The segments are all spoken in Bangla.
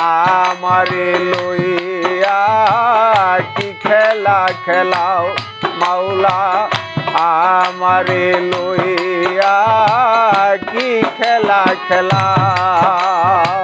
আমারে লইয়া কি খেলা খেলাও মাওলা? আমারে লইয়া কি খেলা খেলাও?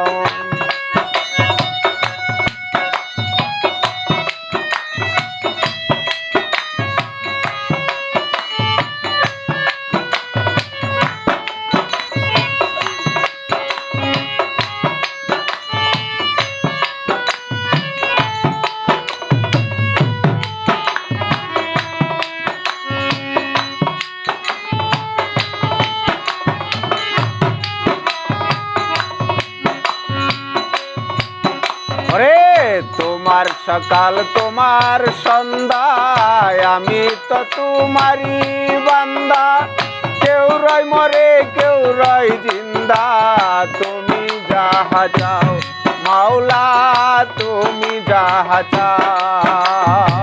ওরে তোমার সকাল, তোমার সন্ধ্যায়, আমি তো তোমারই বান্দা। কেউ রয় মরে, কেউ রয় জিন্দা। তুমি যাহা যাও মাওলা, তুমি যাহা চাও।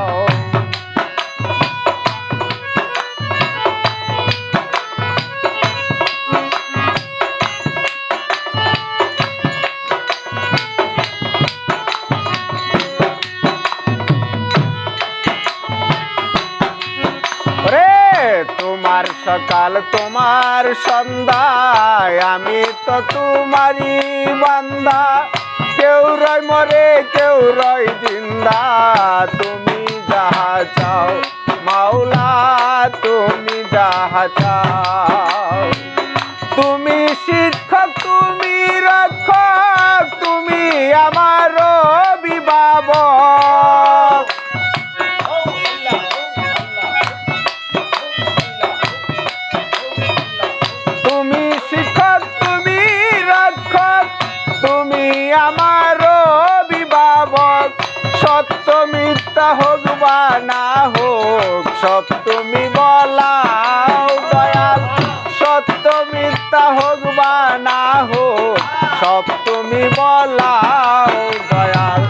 তোমার সকাল, তোমার সন্ধ্যায়। আমি তো তোমারই বান্দা। কেউ রয় মরে, কেউ রয় জিন্দা। তুমি যাহা চাও, মাওলা, তুমি যাহা চাও। তুমি শিক্ষক, তুমি রক্ষক। আমার অভিভাবক, সত্য মিথ্যা হোক বা না হোক সব তুমি বলাও দয়াল। সত্য মিথ্যা হোক বা না হোক সব তুমি বলাও দয়াল।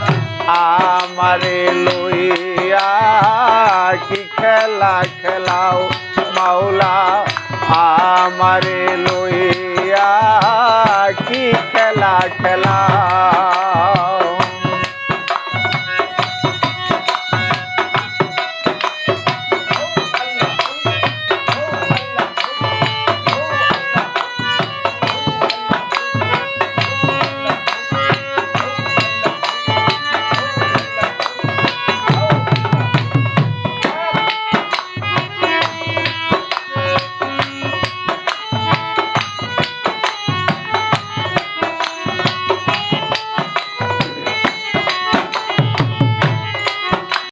আমারে লইয়া কি খেলা খেলাও মাওলা, আমারে লইয়া